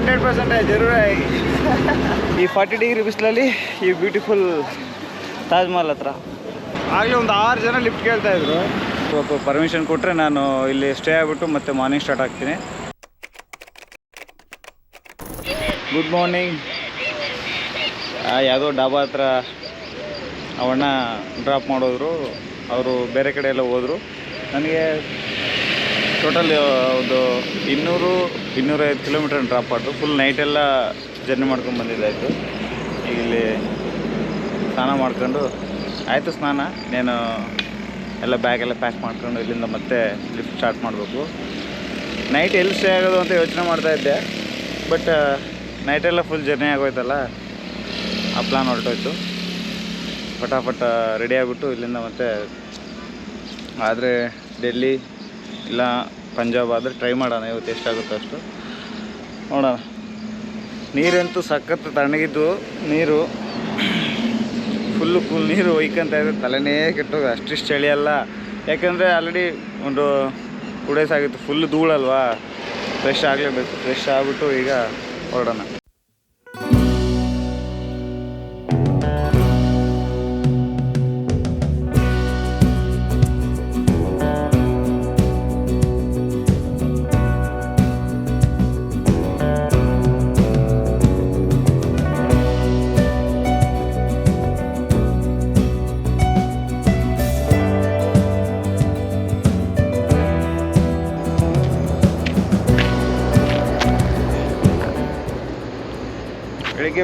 Hundred percent ಜರೂರ ಈ forty degree ಬಿಸಿಲಲ್ಲಿ ಈ ಬ್ಯೂಟಿಫುಲ್ ತಾಜ್ ಮಹಲ್ ಹತ್ರ. ಆಗಲೇ ಒಂದು ಆರು ಜನ ಲಿಫ್ಟ್ ಕೇಳ್ತಾ ಇದ್ರು. ಸ್ವಲ್ಪ ಪರ್ಮಿಷನ್ ಕೊಟ್ಟರೆ ನಾನು ಇಲ್ಲಿ ಸ್ಟೇ ಆಗಿಬಿಟ್ಟು ಮತ್ತೆ ಮಾರ್ನಿಂಗ್ ಸ್ಟಾರ್ಟ್ ಆಗ್ತೀನಿ ಗುಡ್ ಮಾರ್ನಿಂಗ್ ಯಾವುದೋ ಡಾಬಾ ಹತ್ರ ಅವಣ್ಣ ಡ್ರಾಪ್ ಮಾಡೋದ್ರು. ಅವರು ಬೇರೆ ಕಡೆ ಎಲ್ಲ ಹೋದರು. ನನಗೆ ಟೋಟಲ್ ಒಂದು ಇನ್ನೂರು ಇನ್ನೂರೈವತ್ತು ಕಿಲೋಮೀಟರ್ ಡ್ರಾಪ್ ಮಾಡಿದ್ರು ಫುಲ್ ನೈಟೆಲ್ಲ ಜರ್ನಿ ಮಾಡ್ಕೊಂಡು ಬಂದಿದ್ದಾಯಿತು. ಇಲ್ಲಿ ಸ್ನಾನ ಮಾಡ್ಕೊಂಡು ಆಯಿತು ಸ್ನಾನ. నేను ಎಲ್ಲ ಬ್ಯಾಗೆಲ್ಲ ಪ್ಯಾಕ್ ಮಾಡ್ಕೊಂಡು ಇಲ್ಲಿಂದ ಮತ್ತೆ ಲಿಫ್ಟ್ ಸ್ಟಾರ್ಟ್ ಮಾಡಬೇಕು. ನೈಟ್ ಎಲ್ಲಿ ಸ್ಟೇ ಆಗೋದು ಅಂತ ಯೋಚನೆ ಮಾಡ್ತಾ ಇದ್ದೆ. ಬಟ್ ನೈಟೆಲ್ಲ ಫುಲ್ ಜರ್ನಿ ಆಗೋಯ್ತಲ್ಲ? ಆ ಪ್ಲಾನ್ ಹೊರಟೋಯ್ತು. ಫಟಾಫಟ ರೆಡಿ ಆಗಿಬಿಟ್ಟು ಇಲ್ಲಿಂದ ಮತ್ತೆ ಆದರೆ ಡೆಲ್ಲಿ ಇಲ್ಲ ಪಂಜಾಬ್ ಆದರೆ ಟ್ರೈ ಮಾಡೋಣ ಇವತ್ತು ಎಷ್ಟಾಗುತ್ತೋ ಅಷ್ಟು. ನೋಡೋಣ. ನೀರಂತೂ ಸಖತ್ ತಣ್ಣಗಿದ್ದು, ನೀರು ಫುಲ್ಲು ಫುಲ್ ನೀರು ಒಯ್ಕೊಂತ ಇದೆ, ತಲೆನೇ ಕೆಟ್ಟೋಗ, ಅಷ್ಟಿಷ್ಟು ಚಳಿ ಅಲ್ಲ. ಯಾಕಂದರೆ ಆಲ್ರೆಡಿ ಒಂದು ಟೂ ಡೇಸ್ ಆಗಿತ್ತು ಫುಲ್ ಧೂಳಲ್ವಾ? ಫ್ರೆಶ್ ಆಗಲೇಬೇಕು ಫ್ರೆಶ್ ಆಗಿಬಿಟ್ಟು ಈಗ ಹೊರಡೋಣ.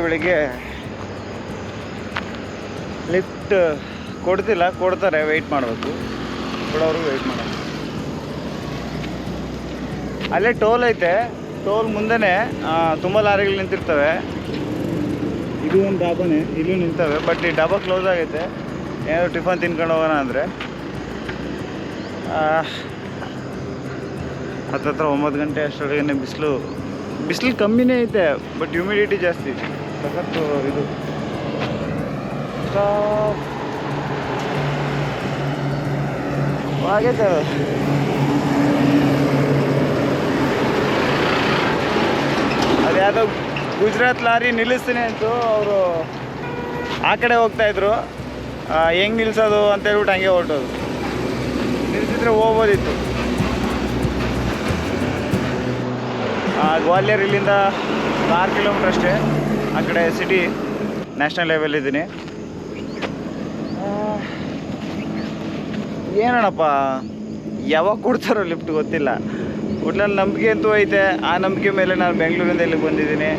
ಬೆಳಿಗ್ಗೆ ಬೆಳಿಗ್ಗೆ ಲಿಫ್ಟ್ ಕೊಡ್ತಿಲ್ಲ, ಕೊಡ್ತಾರೆ ವೆಯ್ಟ್ ಮಾಡಬೇಕು. ಕೊಡೋರು ವೆಯ್ಟ್ ಮಾಡೋದು ಅಲ್ಲೇ ಟೋಲ್ ಐತೆ. ಟೋಲ್ ಮುಂದೆನೇ ತುಂಬ ಲಾರಿಗಳು ನಿಂತಿರ್ತವೆ. ಇದು ಒಂದು ಡಾಬಾನೇ ಇಲ್ಲೂ ನಿಂತವೆ ಬಟ್ ಈ ಡಾಬಾ ಕ್ಲೋಸ್ ಆಗೈತೆ. ಏನಾದರೂ ಟಿಫನ್ ತಿನ್ಕೊಂಡು ಹೋಗೋಣ ಅಂದರೆ. ಹತ್ತತ್ರ ಒಂಬತ್ತು ಗಂಟೆ ಅಷ್ಟೊಳಗೆ ಬಿಸಿಲು ಬಿಸಿಲು ಕಮ್ಮಿನೇ ಐತೆ ಬಟ್ ಹ್ಯೂಮಿಡಿಟಿ ಜಾಸ್ತಿ. ಸಖತ್ತು ಇದು. ಆಗೈತೆ ಅದು. ಯಾವುದೋ ಗುಜರಾತ್ ಲಾರಿ ನಿಲ್ಲಿಸ್ತೀನಿ ಅಂತು ಅವರು ಆ ಕಡೆ ಹೋಗ್ತಾ ಇದ್ರು ಹೆಂಗೆ ನಿಲ್ಸೋದು ಅಂತ ಹೇಳ್ಬಿಟ್ಟು ಹಂಗೆ ಹೊರಟೋದು ನಿಲ್ಸಿದ್ರೆ ಹೋಗ್ಬೋದಿತ್ತು ಗ್ವಾಲಿಯರ್ ಇಲ್ಲಿಂದ ಆರು ಕಿಲೋಮೀಟ್ರ್ ಅಷ್ಟೇ ಆ ಕಡೆ ಸಿಟಿ ನ್ಯಾಷನಲ್ ಲೆವೆಲ್ ಇದ್ದೀನಿ. ಏನಣ್ಣಪ್ಪ, ಯಾವಾಗ ಕೊಡ್ತಾರೋ ಲಿಫ್ಟ್ ಗೊತ್ತಿಲ್ಲ. ಒಟ್ನಲ್ಲಿ ನಂಬಿಕೆ ಅಂತೂ ಐತೆ. ಆ ನಂಬಿಕೆ ಮೇಲೆ ನಾನು ಬೆಂಗಳೂರಿಂದ ಇಲ್ಲಿಗೆ ಬಂದಿದ್ದೀನಿ.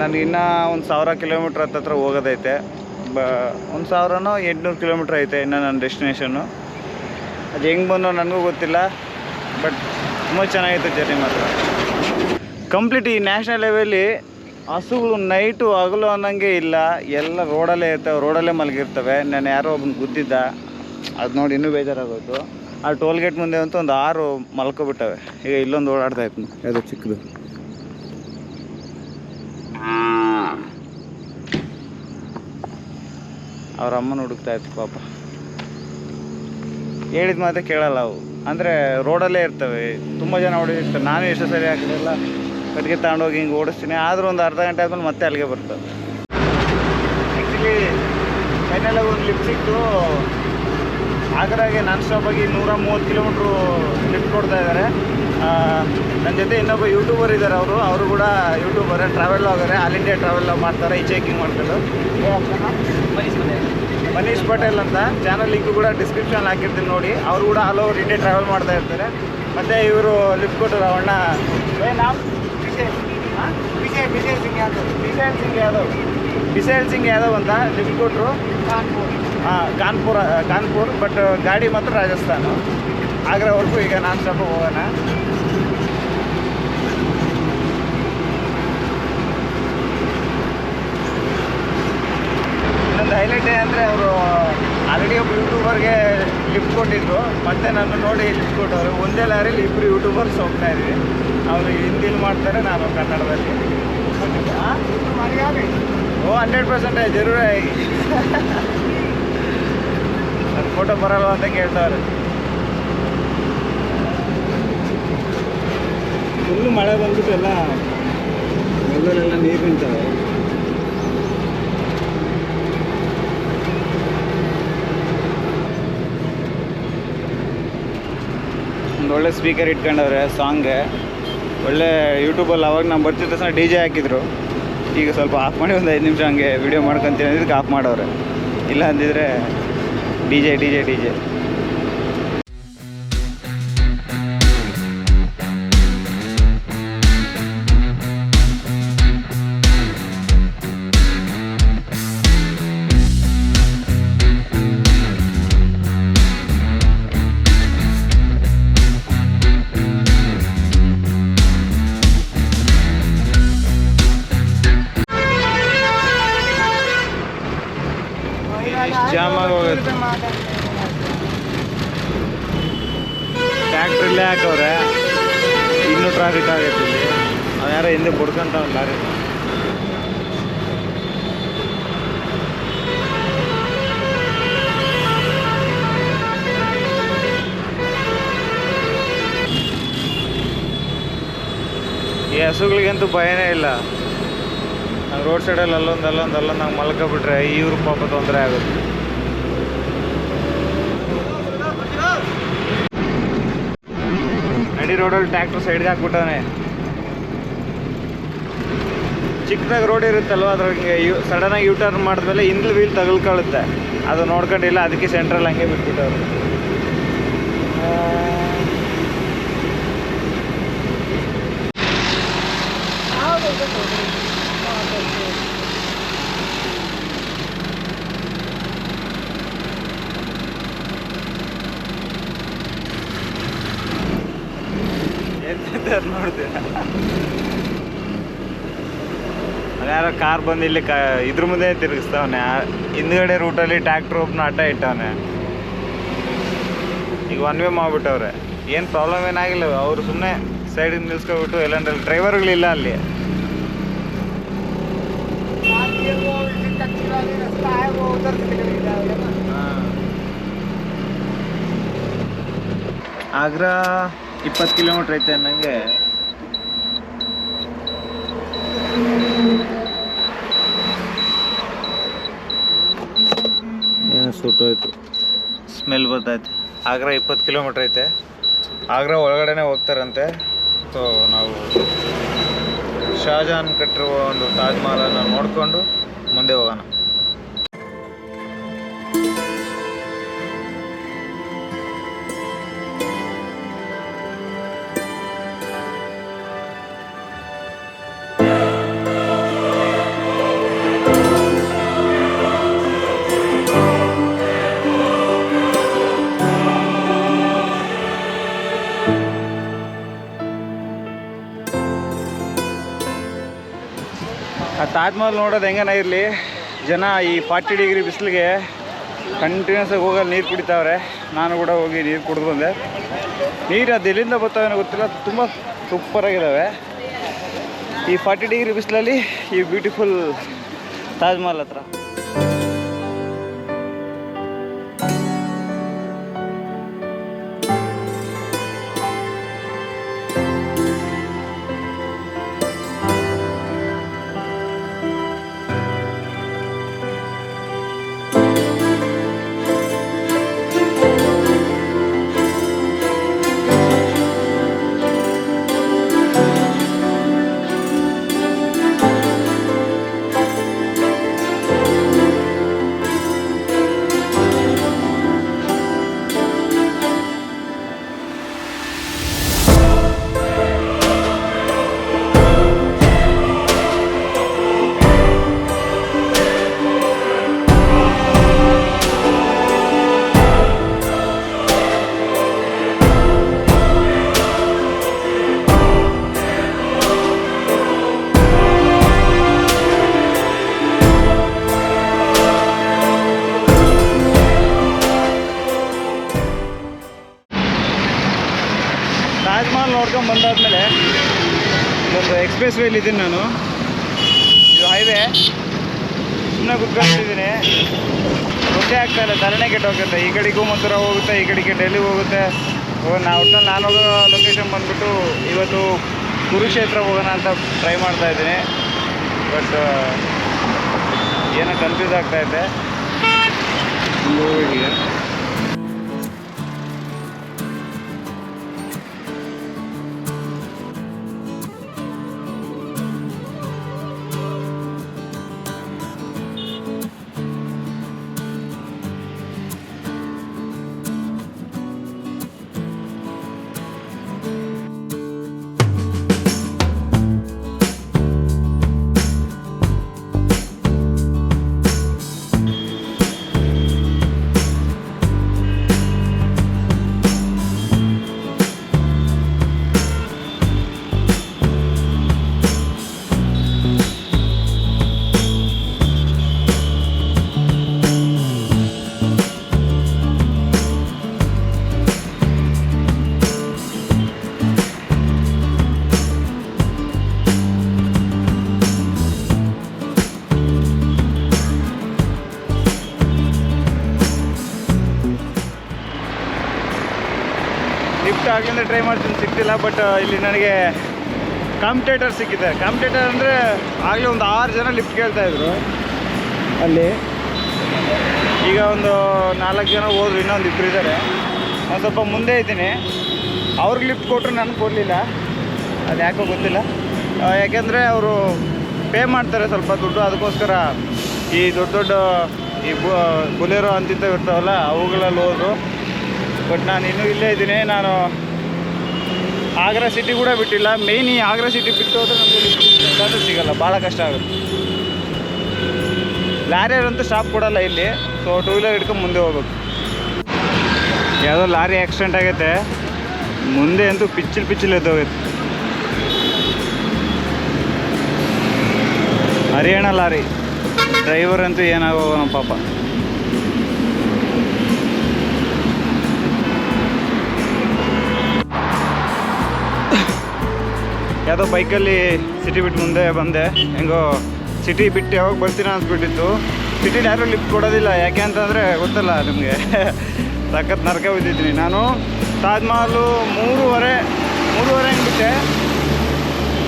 ನಾನು ಇನ್ನೂ ಒಂದು ಸಾವಿರ ಕಿಲೋಮೀಟ್ರ್ ಹತ್ತತ್ರ ಹೋಗೋದೈತೆ. ಬ, ಒಂದು ಸಾವಿರನೋ ಎಂಟುನೂರು ಕಿಲೋಮೀಟ್ರ್ ಐತೆ ಇನ್ನು ನನ್ನ ಡೆಸ್ಟಿನೇಷನ್ನು ಅದು ಹೆಂಗೆ ಬಂದೋ ನನಗೂ ಗೊತ್ತಿಲ್ಲ. ಬಟ್ ತುಂಬ ಚೆನ್ನಾಗಿತ್ತು ಜರ್ನಿ ಮಾತ್ರ. ಕಂಪ್ಲೀಟ್ ಈ ನ್ಯಾಷನಲ್ ಲೆವೆಲ್ಲಿ ಹಸುಗಳು ನೈಟು ಹಗಲು ಅನ್ನಂಗೆ ಇಲ್ಲ. ಎಲ್ಲ ರೋಡಲ್ಲೇ ಇರ್ತವೆ ರೋಡಲ್ಲೇ ಮಲಗಿರ್ತವೆ. ನಾನು ಯಾರೋ ಒಬ್ಬನ ಗುದ್ದಿದ್ದ. ಅದು ನೋಡಿ ಇನ್ನೂ ಬೇಜಾರಾಗೋಯ್ತು. ಆ ಟೋಲ್ ಗೇಟ್ ಮುಂದೆ ಅಂತೂ ಒಂದು ಆರು ಮಲ್ಕೊಬಿಟ್ಟವೆ. ಈಗ ಇಲ್ಲೊಂದು ಓಡಾಡ್ತಾ ಇತ್ತು ಯಾವುದೋ ಚಿಕ್ಕದು. ಅವ್ರ ಅಮ್ಮನ ಹುಡುಕ್ತಾ ಇತ್ತು ಪಾಪ. ಹೇಳಿದ ಮಾತೇ ಕೇಳಲ್ಲ ಅವು. ಅಂದರೆ ರೋಡಲ್ಲೇ ಇರ್ತವೆ. ತುಂಬ ಜನ ಹೊಡಿದಿರ್ತಾರೆ. ನಾನು ಎಷ್ಟು ಸರಿ ಹಾಕಿರಲ್ಲ ಕಟ್ಟಿಗೆ ತಗೊಂಡೋಗಿ ಹಿಂಗೆ ಓಡಿಸ್ತೀನಿ. ಆದರೂ ಒಂದು ಅರ್ಧ ಗಂಟೆ ಆದ್ಮೇಲೆ ಮತ್ತೆ ಅಲ್ಲಿಗೆ ಬರ್ತದೆ. ಆ್ಯಕ್ಚುಲಿ ಫೈನಲ್ ಒಂದು ಲಿಫ್ಟ್ ಆಗ್ರಾಗೆ ನಾನ್ ಆಗಿ ನೂರ ಮೂವತ್ತು ಕಿಲೋಮೀಟ್ರು ಲಿಫ್ಟ್ ಕೊಡ್ತಾ ಇದ್ದಾರೆ ನನ್ನ ಜೊತೆ ಇನ್ನೊಬ್ಬ ಯೂಟ್ಯೂಬರ್ ಇದ್ದಾರೆ ಅವರು. ಅವರು ಕೂಡ ಯೂಟ್ಯೂಬರ್ ಟ್ರಾವೆಲ್ ಆಗಾರೆ ಆಲ್ ಇಂಡಿಯಾ ಟ್ರಾವೆಲ್ ಮಾಡ್ತಾರೆ, ಈ ಚೆಕಿಂಗ್ ಮಾಡ್ಕೊಂಡು. ಮನೀಶ್ ಪಟೇಲ್ ಅಂತ. ಚಾನಲ್ ಲಿಂಕ್ ಕೂಡ ಡಿಸ್ಕ್ರಿಪ್ಷನ್ ಹಾಕಿರ್ತೀನಿ ನೋಡಿ. ಅವರು ಕೂಡ ಆಲ್ ಓವರ್ ಇಂಡಿಯಾ ಟ್ರಾವೆಲ್ ಮಾಡ್ತಾ ಇರ್ತಾರೆ. ಮತ್ತು ಇವರು ಲಿಫ್ಟ್ ಕೊಟ್ಟರು ಅವಣ್ಣ ವಿಜಯ್ ಸಿಂಗ್ ಯಾದವ್ ಬಿಜಯನ್ ಸಿಂಗ್ ಯಾದವ್ ವಿಜಯ್ ಸಿಂಗ್ ಯಾದವ್ ಅಂತ ಲಿಫ್ಟ್ ಕೊಟ್ಟರು ಕಾನ್ಪುರ್ ಹಾಂ ಕಾನ್ಪುರ ಕಾನ್ಪುರ್ ಬಟ್ ಗಾಡಿ ಮಾತ್ರ ರಾಜಸ್ಥಾನ. ಆಗ್ರಾವರೆಗೂ ಈಗ ನಾನ್ ಸ್ಟಾಪ್ ಹೋಗೋಣ. ಇನ್ನೊಂದು ಹೈಲೈಟ್ ಅಂದರೆ ಅವರು ಆಲ್ರೆಡಿ ಒಬ್ಬ ಯೂಟ್ಯೂಬರ್ಗೆ ಲಿಫ್ಟ್ ಕೊಟ್ಟಿದ್ರು. ಮತ್ತೆ ನಾನು ನೋಡಿ ಲಿಫ್ಟ್ ಕೊಟ್ಟವರು. ಒಂದೇ ಲಾರಿಲಿ ಇಬ್ಬರು ಯೂಟ್ಯೂಬರ್ಸ್ ಹೋಗ್ತಾ ಇದ್ವಿ. ಅವರು ಹಿಂದಿಲಿ ಮಾಡ್ತಾರೆ ನಾನು ಕನ್ನಡದಲ್ಲಿ. ಓ ಹಂಡ್ರೆಡ್ ಪರ್ಸೆಂಟ್ ಜರೂರ ನನ್ನ ಫೋಟೋ ಬರಲ್ಲ ಅಂತ ಕೇಳ್ತಾವ್ರೆ. ಫುಲ್ಲು ಮಳೆ ಬಂದ್ಬಿಟ್ಟು ಎಲ್ಲ ಅಲ್ಲಲ್ಲೆಲ್ಲ ನೀರು ನಿಂತವೆ. ಒಂದು ಒಳ್ಳೆ ಸ್ಪೀಕರ್ ಇಟ್ಕೊಂಡವ್ರೆ ಸಾಂಗ್ ಒಳ್ಳೆ ಯೂಟ್ಯೂಬಲ್ಲಿ ಅವಾಗ ನಾನು ಬರ್ತಿದ್ದ ತಕ್ಷಣ ಡಿ ಜೆ ಹಾಕಿದ್ರು. ಈಗ ಸ್ವಲ್ಪ ಆಫ್ ಮಾಡಿ ಒಂದು ಐದು ನಿಮಿಷ ಹಂಗೆ ವಿಡಿಯೋ ಮಾಡ್ಕೊಂತೀನಿ ಅಂದಿದ್ದಕ್ಕೆ ಆಫ್ ಮಾಡವ್ರೆ. ಇಲ್ಲ ಅಂದಿದ್ರೆ D J D J D J ಆಗೈತೆ ಇಲ್ಲಿ ಅದು ಯಾರೋ ಹಿಂದೆ ಬಡ್ಕೊಂತ ಒಂದು ಲಾರಿ ಈ ಹಸುಗಳಿಗಂತೂ ಭಯನೇ ಇಲ್ಲ. ರೋಡ್ ಸೈಡಲ್ಲಿ ಅಲ್ಲೊಂದು ಅಲ್ಲೊಂದು ಅಲ್ಲೊಂದು ನಾವು ಮಲ್ಕೊಬಿಟ್ರೆ ಇವ್ರ ಪಾಪ ತೊಂದರೆ ಆಗುತ್ತೆ. ರೋಡಲ್ಲಿ ಟ್ರ್ಯಾಕ್ಟರ್ ಸೈಡ್ಗೆ ಹಾಕ್ಬಿಟ್ಟಾನೆ. ಚಿಕ್ಕದಾಗ ರೋಡ್ ಇರುತ್ತಲ್ವ ಅದ್ರಾಗೆ ಯು ಸಡನ್ನಾಗಿ ಯೂ ಟರ್ನ್ ಮಾಡಿದ್ಮೇಲೆ ಹಿಂದ್ಲು ವೀಲ್ ತಗಲ್ಕೊಳ್ಳುತ್ತೆ ಅದು ನೋಡ್ಕೊಂಡಿಲ್ಲ, ಅದಕ್ಕೆ ಸೆಂಟ್ರಲ್ ಹಂಗೆ ಬಿಟ್ಬಿಟ್ಟವ್ರು. ಅದ್ಯಾರೋ ಕಾರ್ ಬಂದು ಇಲ್ಲಿ ಕ ಇದ್ರ ಮುಂದೆ ತಿರುಗಿಸ್ತಾವನೆ. ಹಿಂದ್ಗಡೆ ರೂಟಲ್ಲಿ ಟ್ಯಾಕ್ಟ್ರ್ ಒಬ್ಬನ ಅಡ್ಡ ಇಟ್ಟವನೆ. ಈಗ ಒನ್ ವೇ ಮಾಡ್ಬಿಟ್ಟವ್ರೆ. ಏನು ಪ್ರಾಬ್ಲಮ್ ಏನಾಗಿಲ್ಲ. ಅವರು ಸುಮ್ಮನೆ ಸೈಡಿಗೆ ನಿಲ್ಸ್ಕೊಬಿಟ್ಟು ಎಲ್ಲಂದ್ರೆ ಡ್ರೈವರ್ಗಳಿಲ್ಲ ಅಲ್ಲಿ. ಆಗ್ರಾ ಇಪ್ಪತ್ತು ಕಿಲೋಮೀಟ್ರ್ ಐತೆ ಅನ್ನಂಗೆ. ಸುಟ್ಟೋಯ್ತು. ಸ್ಮೆಲ್ ಬರ್ತೈತೆ ಆಗ್ರಾ ಇಪ್ಪತ್ತು ಕಿಲೋಮೀಟ್ರ್ ಐತೆ. ಆಗ್ರಾ ಒಳಗಡೆನೆ ಹೋಗ್ತಾರಂತೆ. ಸೊ ನಾವು ಶಾಜಹಾನ್ ಕಟ್ಟಿರುವ ಒಂದು ತಾಜ್ಮಹಲನ್ನು ನೋಡಿಕೊಂಡು ಮುಂದೆ ಹೋಗೋಣ. ಆ ತಾಜ್ ಮಹಲ್ ನೋಡೋದು ಹೆಂಗನ ಇರಲಿ, ಜನ ಈ ಫಾರ್ಟಿ ಡಿಗ್ರಿ ಬಿಸಿಲಿಗೆ ಕಂಟಿನ್ಯೂಸ್ ಆಗಿ ಹೋಗಲ್ಲಿ ನೀರು ಕುಡಿತಾವ್ರೆ. ನಾನು ಕೂಡ ಹೋಗಿ ನೀರು ಕುಡಿದು ಬಂದೆ. ನೀರು ಅದು ಎಲ್ಲಿಂದ ಬರ್ತಾವೇನೋ ಗೊತ್ತಿಲ್ಲ, ತುಂಬ ಸೂಪರಾಗಿದ್ದಾವೆ ಈ ಫಾರ್ಟಿ ಡಿಗ್ರಿ ಬಿಸಿಲಲ್ಲಿ ಈ ಬ್ಯೂಟಿಫುಲ್ ತಾಜ್ಮಹಲ್ ಹತ್ರ. ನೋಡ್ಕೊಂಡು ಬಂದಾದ್ಮೇಲೆ ಒಂದು ಎಕ್ಸ್ಪ್ರೆಸ್ ವೇಲಿ ಇದ್ದೀನಿ ನಾನು. ಇದು ಹೈವೇ ಸುಮ್ಮನೆ ಕುತ್ಕೊಂಡಿದ್ದೀನಿ ಗೊತ್ತೇ ಆಗ್ತಾ ಇಲ್ಲ ತಲೆನೇ ಕೆಟ್ಟೋಗುತ್ತೆ ಈ ಕಡೆಗೂ ಮಂತ್ರ ಹೋಗುತ್ತೆ, ಈ ಕಡೆಗೆ ಡೆಲ್ಲಿ ಹೋಗುತ್ತೆ. ನಾವು ಒಟ್ಟಲ್ಲಿ ನಾನು ಹೋಗೋ ಲೊಕೇಶನ್ ಬಂದುಬಿಟ್ಟು ಇವತ್ತು ಕುರುಕ್ಷೇತ್ರ ಹೋಗೋಣ ಅಂತ ಟ್ರೈ ಮಾಡ್ತಾ ಇದ್ದೀನಿ. ಬಟ್ ಏನೋ ಕನ್ಫ್ಯೂಸ್ ಆಗ್ತಾ ಇದೆ. ಆಗಲಿಂದ ಟ್ರೈ ಮಾಡ್ತೀನಿ, ಸಿಗ್ತಿಲ್ಲ ಬಟ್ ಇಲ್ಲಿ ನನಗೆ ಕಾಂಪಿಟೇಟರ್ ಸಿಕ್ಕಿದೆ ಕಾಂಪಿಟೇಟರ್ ಅಂದರೆ ಆಗಲೇ ಒಂದು ಆರು ಜನ ಲಿಫ್ಟ್ ಕೇಳ್ತಾ ಇದ್ರು. ಅಲ್ಲಿ ಈಗ ಒಂದು ನಾಲ್ಕು ಜನ ಹೋದ್ರು, ಇನ್ನೊಂದು ಇಬ್ಬರು ಇದ್ದಾರೆ. ನಾನು ಸ್ವಲ್ಪ ಮುಂದೆ ಇದ್ದೀನಿ. ಅವ್ರಿಗೆ ಲಿಫ್ಟ್ ಕೊಟ್ಟರು ನನಗೆ ಕೊಡಲಿಲ್ಲ. ಅದು ಯಾಕೋ ಗೊತ್ತಿಲ್ಲ. ಯಾಕೆಂದರೆ ಅವರು ಪೇ ಮಾಡ್ತಾರೆ ಸ್ವಲ್ಪ ದುಡ್ಡು, ಅದಕ್ಕೋಸ್ಕರ ಈ ದೊಡ್ಡ ದೊಡ್ಡ, ಈ ಬುಲೆರೋ ಅಂತಿಂತ ಇರ್ತಾವಲ್ಲ, ಅವುಗಳಲ್ಲಿ ಹೋದ್ರು. ಬಟ್ ನಾನು ಇನ್ನೂ ಇಲ್ಲೇ ಇದ್ದೀನಿ. ನಾನು ಆಗ್ರಾ ಸಿಟಿ ಕೂಡ ಬಿಟ್ಟಿಲ್ಲ. ಮೇಯ್ನ್ ಈ ಆಗ್ರಾ ಸಿಟಿ ಬಿಟ್ಟು ಹೋದ್ರೆ ನಮಗೆ ಸಿಗಲ್ಲ. ಭಾಳ ಕಷ್ಟ ಆಗುತ್ತೆ. ಲಾರಿಯರಂತೂ ಸ್ಟಾಪ್ ಕೊಡಲ್ಲ ಇಲ್ಲಿ. ಸೊ ಟೂ ವೀಲರ್ ಹಿಡ್ಕೊಂಡು ಮುಂದೆ ಹೋಗ್ಬೇಕು. ಯಾವುದೋ ಲಾರಿ ಆಕ್ಸಿಡೆಂಟ್ ಆಗೈತೆ. ಮುಂದೆ ಅಂತೂ ಪಿಚ್ಚಿಲ್ ಪಿಚ್ಚಿಲ್ ಎದ್ದೋಗೈತೆ ಹರಿಯಾಣ ಲಾರಿ. ಡ್ರೈವರ್ ಅಂತೂ ಏನಾಗೋಗೋಣ ಪಾಪ. ಯಾವುದೋ ಬೈಕಲ್ಲಿ ಸಿಟಿ ಬಿಟ್ಟು ಮುಂದೆ ಬಂದೆ. ಹೆಂಗೋ ಸಿಟಿ ಬಿಟ್ಟು ಯಾವಾಗ ಬರ್ತೀನ ಅನ್ಸ್ಬಿಟ್ಟಿತ್ತು. ಸಿಟಿಲಿ ಯಾರೂ ಲಿಫ್ಟ್ ಕೊಡೋದಿಲ್ಲ. ಯಾಕೆ ಅಂತಂದರೆ ಗೊತ್ತಲ್ಲ ನಿಮಗೆ. ಸಖತ್ ನರಕ ಬಿದ್ದಿದ್ದೀನಿ ನಾನು. ತಾಜ್ಮಹಲು ಮೂರುವರೆ ಮೂರುವರೆ ಹಂಗೆ ಬಿಟ್ಟೆ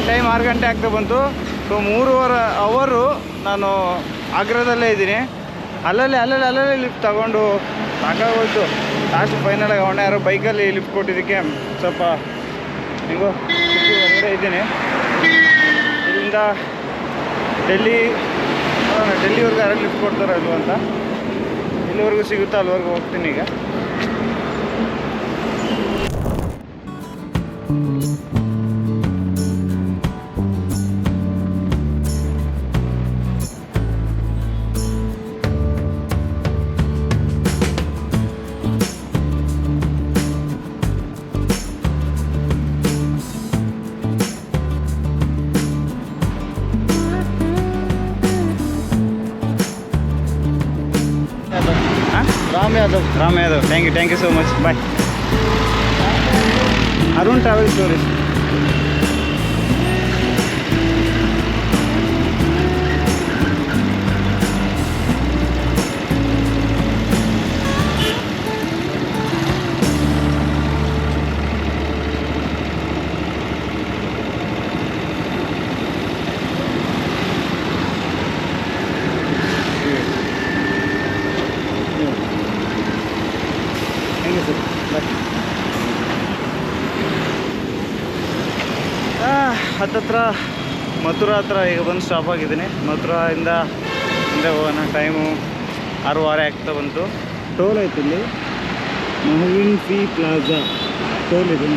ಟೈಮ್ ಆರು ಗಂಟೆ ಆಗ್ತಾ ಬಂತು. ಸೊ ಮೂರುವರೆ ಅವರು ನಾನು ಆಗ್ರಾದಲ್ಲೇ ಇದ್ದೀನಿ. ಅಲ್ಲಲ್ಲಿ ಅಲ್ಲಲ್ಲಿ ಅಲ್ಲಲ್ಲಿ ಲಿಫ್ಟ್ ತಗೊಂಡು ಸಾಕಾಗೋಯ್ತು ಲಾಸ್ಟ್ ಫೈನಲಾಗಿ ಅವಣ್ಣ ಯಾರೋ ಬೈಕಲ್ಲಿ ಲಿಫ್ಟ್ ಕೊಟ್ಟಿದ್ದಕ್ಕೆ ಸ್ವಲ್ಪ ಹೆಂಗೋ ಹೊರಗಡೆ ಇದ್ದೀನಿ. ಇಲ್ಲಿಂದ ಡೆಲ್ಲಿ ಡೆಲ್ಲಿವರೆಗೂ ಯಾರು ಲಿಫ್ಟ್ ಕೊಡ್ತಾರೋ ಅಲ್ವ ಅಂತ? ಇಲ್ಲಿವರೆಗೂ ಸಿಗುತ್ತಾ ಅಲ್ಲಿವರೆಗೂ ಹೋಗ್ತೀನಿ ಈಗ? Yadav Ram Yadav thank you thank you so much bye Arun travel tourist Mathura ಹತ್ರ ಈಗ ಬಂದು ಸ್ಟಾಪ್ ಆಗಿದ್ದೀನಿ. ಮಥುರಾಯಿಂದ ಹಿಂದೆ ಹೋಗೋಣ. ಟೈಮು ಆರೂವರೆ ಆಗ್ತಾ ಬಂತು. ಟೋಲ್ ಐತೆ ಇಲ್ಲಿ. ಮೊಹವಿನ್ ಸಿ ಪ್ಲಾಜಾ ಟೋಲ್ ಇದೆ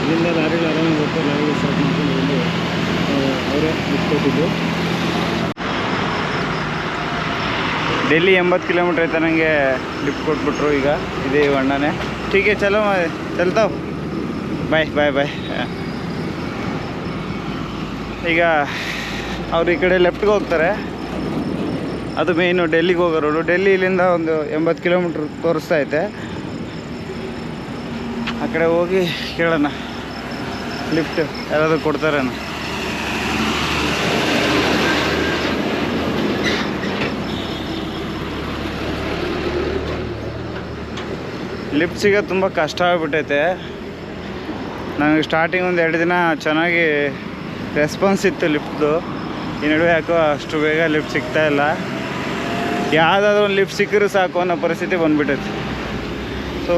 ಇಲ್ಲಿಂದ ಲಾರಿಗಳು ಆರಾಮಾಗಿ ಬರ್ತಾರೆ ಲಾರಿಗಳು ಸ್ಟಾಪ್ ಮಾಡ್ಕೊಂಡು ಅವರೇ ಬಿಟ್ಕೊಟ್ಟಿದ್ದು. ಡೆಲ್ಲಿ ಎಂಬತ್ತು ಕಿಲೋಮೀಟ್ರ್ ಐತೆ ನನಗೆ ಲಿಫ್ಟ್ ಕೊಟ್ಬಿಟ್ರು ಈಗ. ಇದೇ ಅಣ್ಣನೇ. ಟೀಕೆ ಚಲೋ ಚಲ್ತಾವ್. ಬಾಯ್ ಬಾಯ್ ಬಾಯ್ ಹಾಂ ಈಗ ಅವ್ರು ಈ ಕಡೆ ಲೆಫ್ಟ್ಗೆ ಹೋಗ್ತಾರೆ. ಅದು ಮೇಯ್ನು ಡೆಲ್ಲಿಗೆ ಹೋಗೋ ರೋಡು ಡೆಲ್ಲಿ ಇಲ್ಲಿಂದ ಒಂದು ಎಂಬತ್ತು ಕಿಲೋಮೀಟ್ರ್ ತೋರಿಸ್ತಾ ಐತೆ ಆ ಕಡೆ ಹೋಗಿ ಕೇಳೋಣ. ಲಿಫ್ಟ್ ಯಾರಾದರೂ ಕೊಡ್ತಾರೇನೋ. ಲಿಫ್ಟ್ ಸಿಗೋದು ತುಂಬ ಕಷ್ಟ ಆಗಿಬಿಟ್ಟೈತೆ. ನನಗೆ ಸ್ಟಾರ್ಟಿಂಗ್ ಒಂದು ಎರಡು ದಿನ ಚೆನ್ನಾಗಿ ರೆಸ್ಪಾನ್ಸ್ ಇತ್ತು ಲಿಫ್ಟ್ದು ಈ ನಡುವೆ ಯಾಕೋ ಅಷ್ಟು ಬೇಗ ಲಿಫ್ಟ್ ಸಿಗ್ತಾ ಇಲ್ಲ. ಯಾವುದಾದ್ರೂ ಒಂದು ಲಿಫ್ಟ್ ಸಿಕ್ಕರೂ ಸಾಕು ಅನ್ನೋ ಪರಿಸ್ಥಿತಿ ಬಂದುಬಿಟ್ಟೈತೆ ಸೊ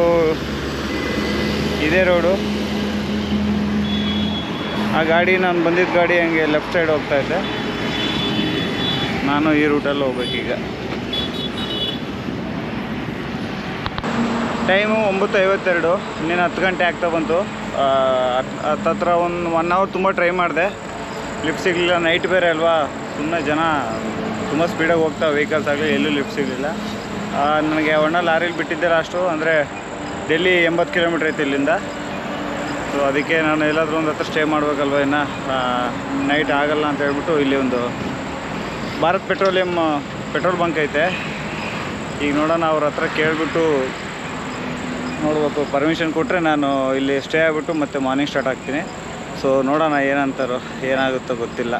ಇದೇ ರೋಡು ಆ ಗಾಡಿ, ನಾನು ಬಂದಿದ್ದ ಗಾಡಿ ಹಂಗೆ ಲೆಫ್ಟ್ ಸೈಡ್ ಹೋಗ್ತಾ ಇದ್ದೆ. ನಾನು ಈ ರೂಟಲ್ಲಿ ಹೋಗ್ಬೇಕೀಗ ಟೈಮು ಒಂಬತ್ತು ಐವತ್ತೆರಡು. ಇನ್ನೇನು ಹತ್ತು ಗಂಟೆ ಆಗ್ತಾ ಬಂತು. ಹತ್ತತ್ರ ಒಂದು ಒನ್ ಅವರ್ ತುಂಬ ಟ್ರೈ ಮಾಡಿದೆ. ಲಿಫ್ಟ್ ಸಿಗಲಿಲ್ಲ ನೈಟ್ ಬೇರೆ ಅಲ್ವಾ? ಸುಮ್ಮನೆ ಜನ ತುಂಬ ಸ್ಪೀಡಾಗಿ ಹೋಗ್ತಾ ವೆಹಿಕಲ್ಸ್ ಆಗಲಿ, ಎಲ್ಲೂ ಲಿಫ್ಟ್ ಸಿಗಲಿಲ್ಲ. ನನಗೆ ಒಣ ಲಾರಿಲಿ ಬಿಟ್ಟಿದ್ದೆ ಲಾಸ್ಟು ಅಂದರೆ ಡೆಲ್ಲಿ ಎಂಬತ್ತು ಕಿಲೋಮೀಟ್ರ್ ಐತೆ ಇಲ್ಲಿಂದ. ಸೊ ಅದಕ್ಕೆ ನಾನು ಎಲ್ಲಾದರೂ ಒಂದು ಹತ್ರ ಸ್ಟೇ ಮಾಡಬೇಕಲ್ವ ಇನ್ನು? ನೈಟ್ ಆಗಲ್ಲ ಅಂತ ಹೇಳ್ಬಿಟ್ಟು ಇಲ್ಲಿ ಒಂದು ಭಾರತ್ ಪೆಟ್ರೋಲಿಯಂ ಪೆಟ್ರೋಲ್ ಬಂಕ್ ಐತೆ. ಈಗ ನೋಡೋಣ ಅವ್ರ ಹತ್ರ ಕೇಳಿಬಿಟ್ಟು ನೋಡ್ಬೇಕು ಪರ್ಮಿಷನ್ ಕೊಟ್ಟರೆ ನಾನು ಇಲ್ಲಿ ಸ್ಟೇ ಆಗಿಬಿಟ್ಟು ಮತ್ತೆ ಮಾರ್ನಿಂಗ್ ಸ್ಟಾರ್ಟ್ ಆಗ್ತೀನಿ. ಸೊ ನೋಡೋಣ ಏನಂತಾರೋ, ಏನಾಗುತ್ತೋ ಗೊತ್ತಿಲ್ಲ.